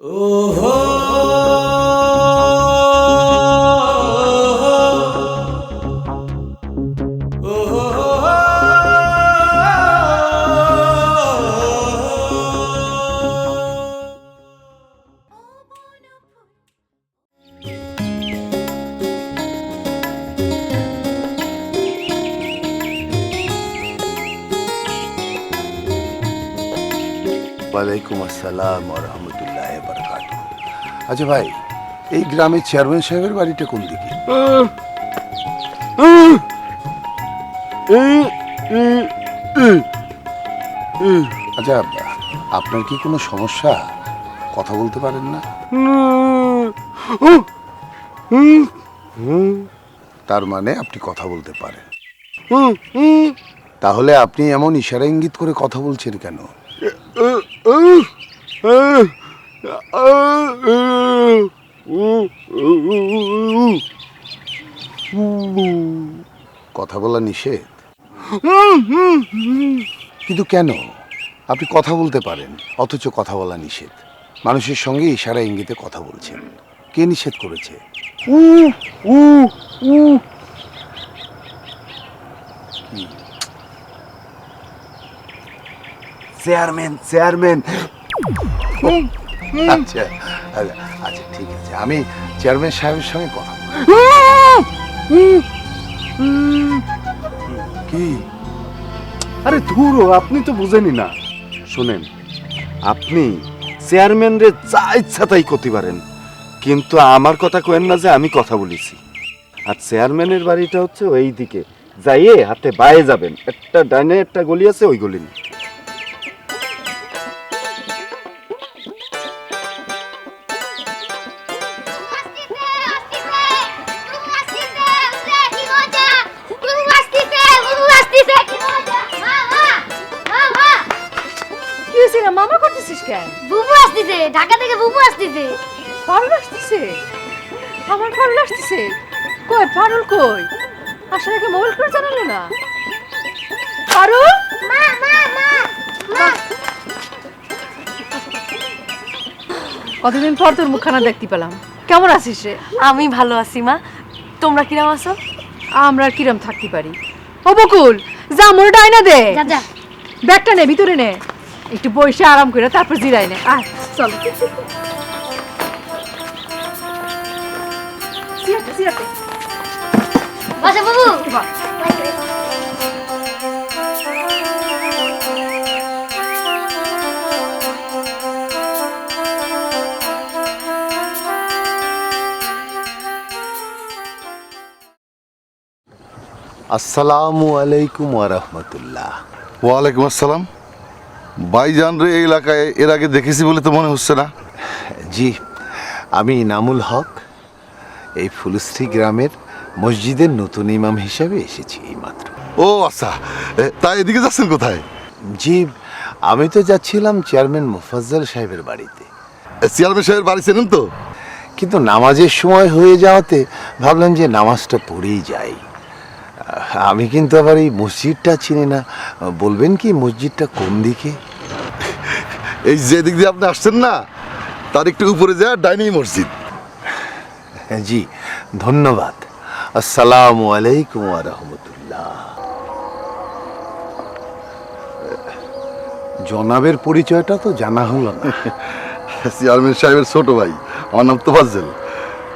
ওয়ালাইকুম আচ্ছা ভাই, এই গ্রামের চেয়ারম্যান সাহেবের বাড়িটা কোন দিকে? আচ্ছা আপনার কি কোনো সমস্যা? কথা বলতে পারেন না? তার মানে আপনি কথা বলতে পারেন। তাহলে আপনি এমন ইশারা ইঙ্গিত করে কথা বলছেন কেন? কথা বলা নিষেধ? কিন্তু কেন? আপনি কথা বলতে পারেন অথচ কথা বলা নিষেধ। মানুষের সঙ্গে ইশারা ইঙ্গিতে কথা বলছেন। কে নিষেধ করেছে? Chairman chairman. আচ্ছা আচ্ছা, ঠিক আছে। আমি চেয়ারম্যান সাহেবের সঙ্গে কথা কি? আরে ধুরো আপনি তো বুঝেনি না। শুনেন আপনি চেয়ারম্যান রে যা ইচ্ছা তাই করতে পারেন। কিন্তু আমার কথা কেন না যে আমি কথা বলেছি। আর চেয়ারম্যানের বাড়িটা হচ্ছে ওই দিকে যাইয়ে হাতে বায়ে যাবেন। একটা ডাইনে একটা গলি আছে ওই গলি কেন? বুবু আসতেছে ঢাকা থেকে বুবু আসতেছে। পারুল আসতেছে? আমার পারুল আসতেছে। কই পারুল কই? আসলে কি মোবাইল করে জানালো না। পারুল? মা মা মা মা। কতদিন পর তোর মুখখানা দেখতে পেলাম। কেমন আছিস রে? আমি ভালো আছি মা। তোমরা কিরম আছো? আমরা কিরম থাকতে পারি? ও বকুল যা মোর ডাইনা দে। ব্যাগটা নে ভিতরে নে। একটু বসে আরাম করে তারপর জিরাই নে। আয় চল। আসসালামু আলাইকুম রহমতুল্লাহ। ওয়ালাইকুম আসসালাম। ভাইজান রে এই এলাকায় এর আগে দেখেছি বলে তো মনে হচ্ছে না। জি আমি ইনামুল হক। এই ফুলশ্রী গ্রামের মসজিদের নতুন ইমাম হিসাবে এসেছি এইমাত্র। ও আচ্ছা। এ, তা এদিকে যাচ্ছেন কোথায়? জি আমি তো যাচ্ছিলাম চেয়ারম্যান মুফাজ্জল সাহেবের বাড়িতে। চেয়ারম্যান সাহেবের বাড়ি চেনেন তো? কিন্তু নামাজের সময় হয়ে যাওয়াতে ভাবলাম যে নামাজটা পড়েই যাই। আহ, আমি কিন্তু আবার এই মসজিদটা চিনি না। বলবেন কি মসজিদটা কোন দিকে? এই যে দিক দিয়ে আপনি আসছেন না তার একটু উপরে যায় ডাইনিং মসজিদ। হ্যাঁ, জি ধন্যবাদ। আসসালামু আলাইকুম রহমতুল্লাহ। জনাবের পরিচয়টা তো জানা হলো না। চেয়ারম্যান সাহেবের ছোট ভাই আমার নাম তোফাজ্জেল।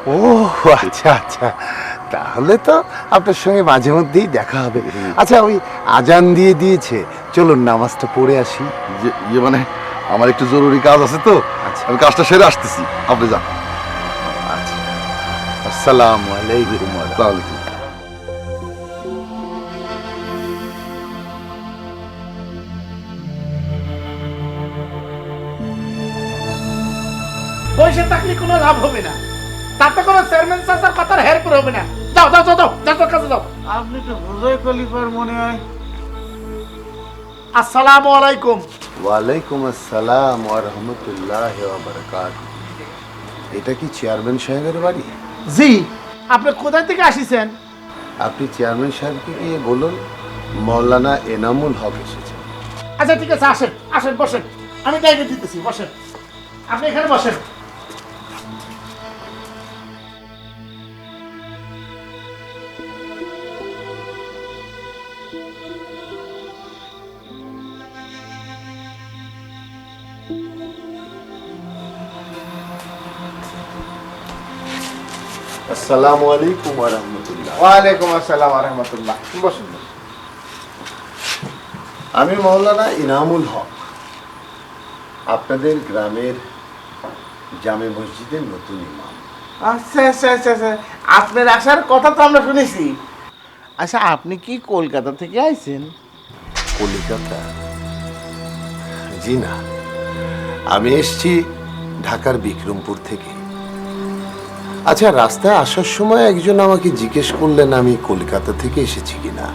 ও আচ্ছা আচ্ছা। তাহলে তো আপনার সঙ্গে মাঝে মধ্যেই দেখা হবে। আচ্ছা ওই আজান দিয়ে দিয়েছে। চলুন নামাজটা পড়ে আসি। যে ইয়ে মানে আমার একটু জরুরি কাজ আছে তো। আচ্ছা। আমি কাজটা সেরে আসতেছি। আপনি যান। আচ্ছা। আসসালামু আলাইকুম ওয়া আলাইকুম বসে থাকলে কোনো লাভ হবে না। তাতে কোনো চেয়ারম্যান চাচার কথার করে হবে না। যাও যাও যাও যাও যাও যাও কাছে যাও। আপনি তো হুজয় খলিফার মনে হয়। আসসালামু আলাইকুম। ওয়ালাইকুম আসসালাম ওয়া রাহমাতুল্লাহ ওয়া বারাকাতুহু এটা কি চেয়ারম্যান সাহেবের বাড়ি? জি আপনি কোথা থেকে আসিছেন? আপনি চেয়ারম্যান সাহেবকে গিয়ে বলুন মৌলানা এনামুল হক এসেছে। আচ্ছা ঠিক আছে আসেন আসেন বসেন। আমি ডাইরে দিতেছি বসেন। আপনি এখানে বসেন। আসসালামু আলাইকুম ওয়া রাহমাতুল্লাহ। ওয়ালাইকুম আসসালাম রহমতুল্লাহ। বসুন। আমি মৌলানা ইনামুল হক। আপনাদের গ্রামের জামে মসজিদের নতুন ইমাম। আচ্ছা আচ্ছা আচ্ছা আচ্ছা। আপনার আসার কথা তো আমরা শুনেছি। আচ্ছা আপনি কি কলকাতা থেকে আইছেন? কলিকাতা? জি না। আমি এসছি ঢাকার বিক্রমপুর থেকে। আচ্ছা রাস্তায় আসার সময় একজন আমাকে জিজ্ঞেস করলেন আমি কলকাতা থেকে এসেছি কিনা।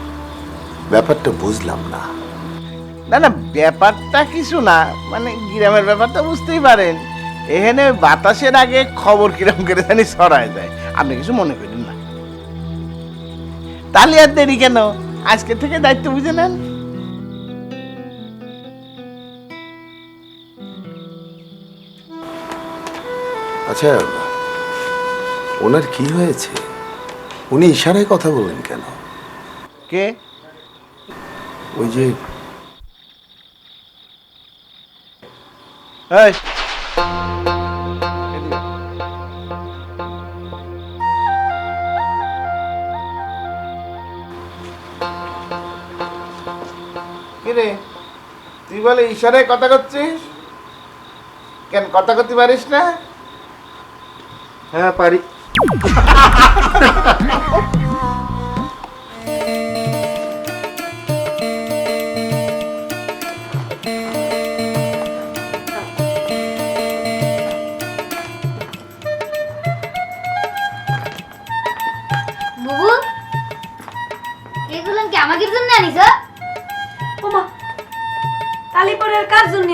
ব্যাপারটা বুঝলাম না। না না ব্যাপারটা কিছু না। মানে গ্রামের ব্যাপারটা বুঝতেই পারেন। এখানে বাতাসের আগে খবর কিরম করে জানি ছড়ায় যায়। আপনি কিছু মনে করেন না। তাহলে আর দেরি কেন? আজকে থেকে দায়িত্ব বুঝে নেন। আচ্ছা ওনার কি হয়েছে? উনি ইশারায় কথা বলেন কেন? কে? ওই যে এই! কিরে তুই বলে ইশারায় কথা করছিস? কেন কথা করতে পারিস না? হ্যাঁ পারি। জন্য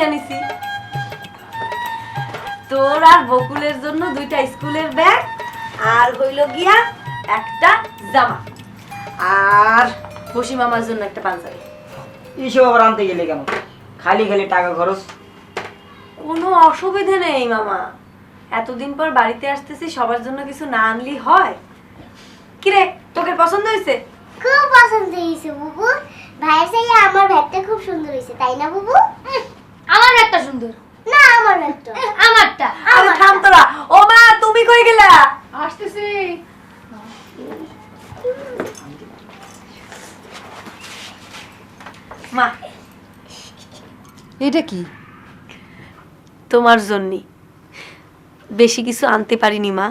তোর আর বকুলের জন্য দুইটা স্কুলের ব্যাগ আর হইল গিয়া একটা জামা। আর বসি মামার জন্য একটা পাঞ্জাবি। এইসব আবার আনতে গেলে কেন? খালি খালি টাকা খরচ। কোনো অসুবিধে নেই মামা। এতদিন পর বাড়িতে আসতেছি সবার জন্য কিছু না আনলি হয়। কিরে তোকে পছন্দ হয়েছে খুব পছন্দ হয়েছে বুবু। ভাইয়ের চাইলে আমার ব্যাগটা খুব সুন্দর হয়েছে তাই না বুবু? আমার ব্যাগটা সুন্দর। না আমার ব্যাগটা। আমারটা। আরে থাম তোরা। ও মা তুমি কই গেলা? আসতেছি। মা। এটা কি? তোমার জন্যই বেশি কিছু আনতে পারিনি মা।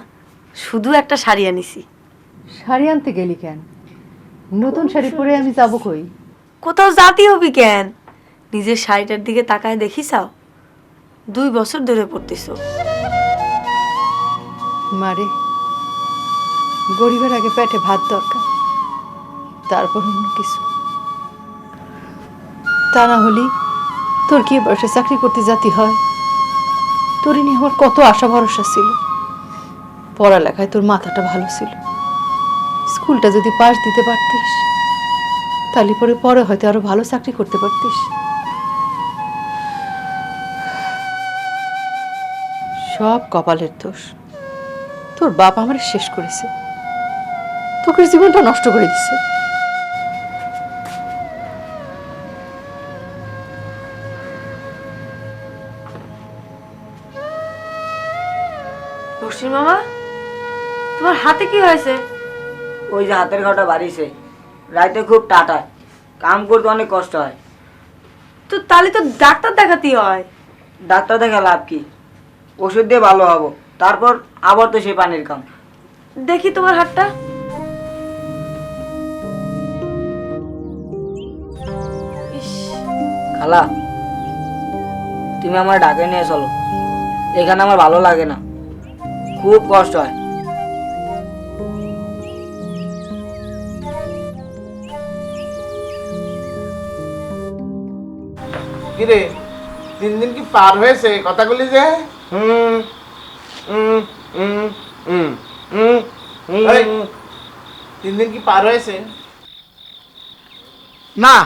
শুধু একটা শাড়ি আনিছি। শাড়ি আনতে গেলি কেন? নতুন শাড়ি পরে আমি যাব কই? কোথাও জাতি হবি কেন? নিজের শাড়িটার দিকে তাকায় দেখিসাও দুই বছর ধরে পড়তেছো। মারে। গরিবের আগে পেটে ভাত দরকার। তারপর অন্য কিছু। তা না হলে তোর কি বয়সে চাকরি করতে জাতি হয়? তোর নিয়ে আমার কত আশা ভরসা ছিল। পড়ালেখায় তোর মাথাটা ভালো ছিল। স্কুলটা যদি পাশ দিতে পারতিস, তাহলে পরে পরে হয়তো আরও ভালো চাকরি করতে পারতিস। সব কপালের দোষ। তোর বাপ আমার শেষ করেছে। তোকে জীবনটা নষ্ট করে দিছে। বসির মামা তোমার হাতে কি হয়েছে? ওই যে হাতের ঘাটা বাড়িছে। রাইতে খুব টাটা কাম করতে অনেক কষ্ট হয়। তো তাহলে তো ডাক্তার দেখাতেই হয়। ডাক্তার দেখা লাভ কি? ওষুধ দিয়ে ভালো হব। তারপর আবার তো সেই পানির কাম। দেখি তোমার হাতটা। খালা তুমি আমার ডাকে নিয়ে চলো। এখানে আমার ভালো লাগে না। খুব কষ্ট হয়। কিরে তিন দিন কি পার হয়েছে? কথাগুলি যে। হুম হুম হুম হুম হুম এই, তিন দিন কি পার হয়েছে? না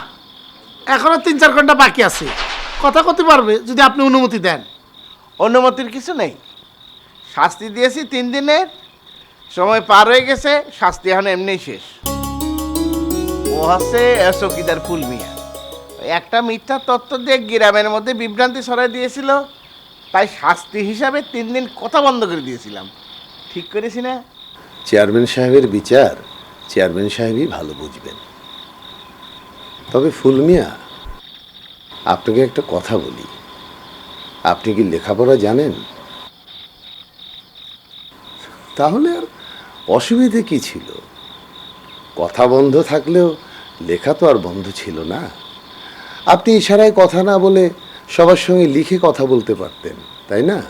এখনও তিন চার ঘণ্টা বাকি আছে। কথা করতে পারবে যদি আপনি অনুমতি দেন। অনুমতির কিছু নেই। শাস্তি দিয়েছি তিন দিনের সময় পার হয়ে গেছে শাস্তি এখন এমনিই শেষ। ও হচ্ছে চকিদার ফুল মিয়া। একটা মিথ্যা তত্ত্ব দিয়ে গ্রামের মধ্যে বিভ্রান্তি ছড়াই দিয়েছিল তাই শাস্তি হিসাবে তিন দিন কথা বন্ধ করে দিয়েছিলাম। ঠিক করেছি না? চেয়ারম্যান সাহেবের বিচার চেয়ারম্যান সাহেবই ভালো বুঝবেন। তবে ফুলমিয়া আপনাকে একটা কথা বলি। আপনি কি লেখাপড়া জানেন? তাহলে আর অসুবিধে কি ছিল? কথা বন্ধ থাকলেও লেখা তো আর বন্ধ ছিল না। আপনি ইশারায় কথা না বলে সবার সঙ্গে লিখে কথা বলতে পারতেন, তাই না?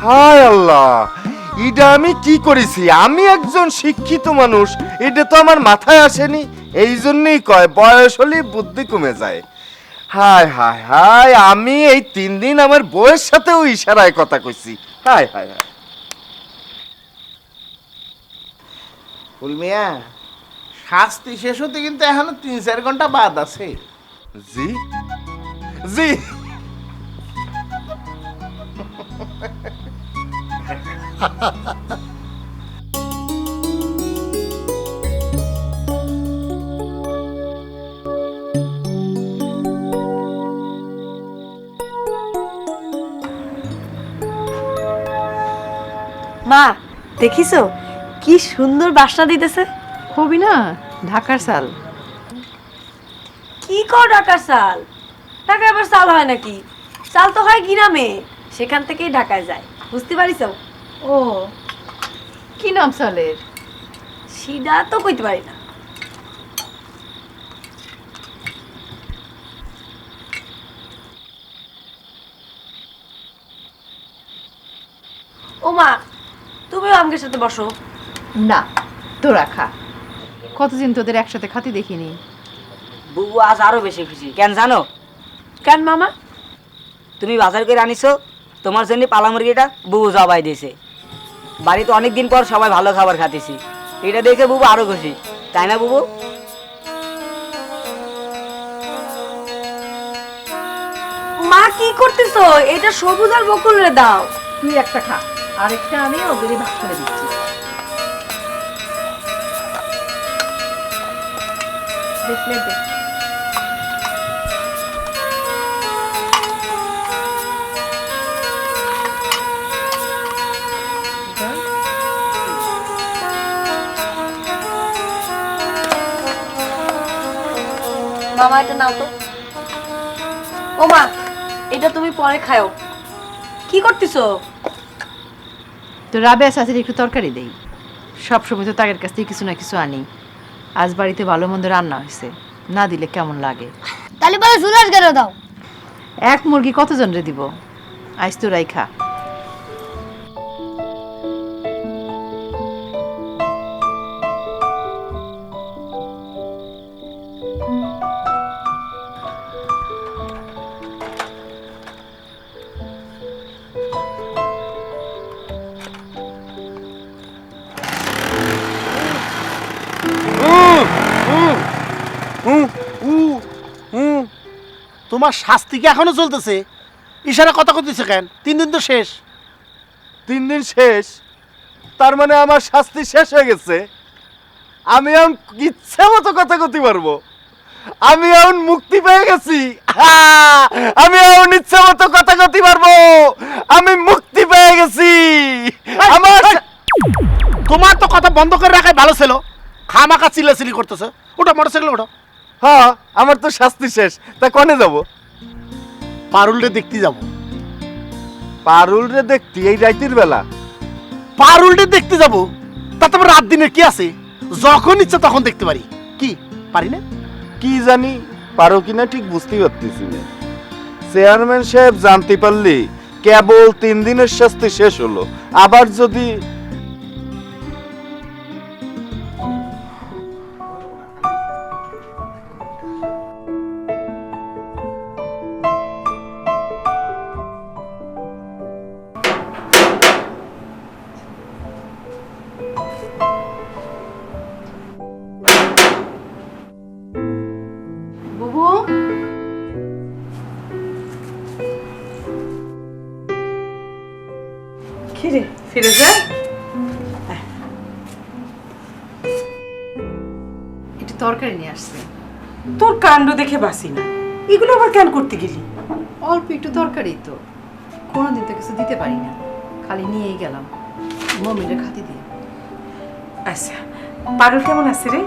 হায় আল্লাহ! এটা আমি কি করেছি? আমি একজন শিক্ষিত মানুষ এটা তো আমার মাথায় আসেনি। এই জন্যই কয় বয়স হলে বুদ্ধি কমে যায়। হায় হায় হায় আমি এই তিন দিন আমার বউয়ের সাথেও ইশারায় কথা কইছি। হায় হায় হায়। ফুলমিয়া শাস্তি শেষ হতে কিন্তু এখনও তিন চার ঘণ্টা বাদ আছে। জি। জি। মা দেখিছো? কি সুন্দর বাসনা দিতেছে। হবি না ঢাকার চাল। কি কর ঢাকার সাল ঢাকায় আবার চাল হয় নাকি? চাল তো হয় গ্রামে সেখান থেকেই ঢাকায় যায়। বুঝতে পারিস ও কি নাম চালের সিধা তো কইতে পারি না। ও মা তুমিও আমাদের সাথে বসো। না তোরা খা। কতদিন তোদের একসাথে খাতি দেখিনি? বুবু আজ আরও বেশি খুশি। কেন জানো? কেন মামা? তুমি বাজার করে আনিছো তোমার জন্য পালা মুরগিটা বুবু জবাই দিয়েছে। বাড়িতে অনেক দিন পর সবাই ভালো খাবার খাতেছি এটা দেখে বুবু আরও খুশি। তাই না বুবু? মা কি করতেছো? এটা সবুজ আর বকুলরে দাও। তুই একটা খা। আরেকটা আমি ওদেরই ভাগ করে দিচ্ছি। দেখলে দেখ মামা এটা নাও তো। ও মা এটা তুমি পরে খাও কি করতেছো? তো রাবেয়া চাচির একটু তরকারি দেই। সব সময় তো তাদের কাছ থেকে কিছু না কিছু আনি। আজ বাড়িতে ভালো মন্দ রান্না হয়েছে। না দিলে কেমন লাগে? তাহলে বলে সুলাস কেন দাও? এক মুরগি কতজন রে দিব? আইস তো রাইখা। তোমার শাস্তি কি এখনও চলতেছে? ইশারা কথা করতেছে কেন? তিন দিন তো শেষ। তিন দিন শেষ? তার মানে আমার শাস্তি শেষ হয়ে গেছে। আমি এখন ইচ্ছে মতো কথা করতে পারব। আমি এখন মুক্তি পেয়ে গেছি! আমি এখন ইচ্ছে মতো কথা করতে পারব। আমি মুক্তি পেয়ে গেছি। আমার তোমার তো কথা বন্ধ করে রাখাই ভালো ছিল। খামাকা চিল্লাচিল্লি করতেছে। ওটা মোটরসাইকেল ওটা হ্যাঁ আমার তো শাস্তি শেষ। তা কনে যাব? পারুলরে দেখতে যাব। পারুল রে দেখতি এই রাইতের বেলা? পারুলরে দেখতে যাব? তাতে আবার রাত দিনের কি আছে? যখন ইচ্ছা তখন দেখতে পারি। কি? পারি না? কি জানি পারো কিনা ঠিক বুঝতেই পারতেছি না। চেয়ারম্যান সাহেব জানতে পারলি কেবল তিন দিনের শাস্তি শেষ হলো। আবার যদি তরকারি নিয়ে আসছে। তোর কাণ্ড দেখে বাসি না। এগুলো আবার কেন করতে গেলি? অল্প একটু তরকারি তো। কোনোদিন তো কিছু দিতে পারি না। খালি নিয়েই গেলাম। মমিরে খাতি দিয়ে। আচ্ছা পারুল কেমন আছে রে?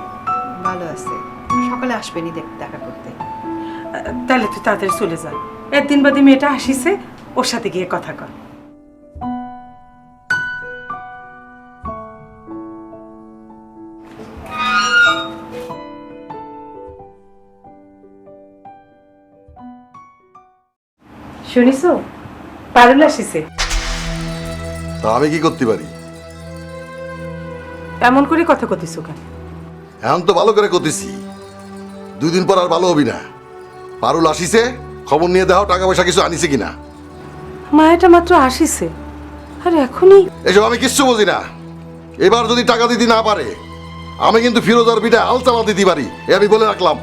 ভালো আছে। সকালে আসবেনি দেখ দেখা করতে। তাহলে তুই তাড়াতাড়ি চলে যা। একদিন বাদে মেয়েটা আসিছে ওর সাথে গিয়ে কথা কর। শুনিস পারুল আসিছে। তা আমি কি করতে পারি? এমন করে কথা কতিস কেন? এখন তো ভালো করে করতেছি দুই দিন পর আর ভালো হবি না। পারুল আসিছে খবর নিয়ে দাও টাকা পয়সা কিছু আনিছে কিনা। মায়াটা মাত্র আসিছে। আর এখনই এসব আমি কিচ্ছু বুঝি না। এবার যদি টাকা দিতে না পারে আমি কিন্তু ফিরোজার পিঠে আল চালা দিতে পারি। এ আমি বলে রাখলাম।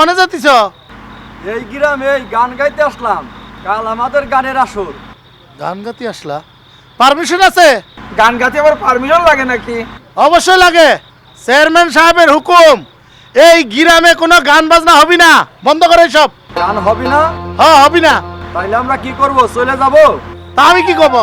কনে যাচ্ছিস এই গ্রামে এই গান গাইতে আসলাম। কাল আমাদের গানের আসর। গান গাতে আসলা? পারমিশন আছে? গান গাইতে আবার পারমিশন লাগে নাকি? অবশ্যই লাগে। চেয়ারম্যান সাহেবের হুকুম এই গ্রামে কোনো গান বাজনা হবি না। বন্ধ করে সব গান হবে না? হ্যাঁ হবি না। তাইলে আমরা কি করব? চলে যাব? তা আমি কি করব?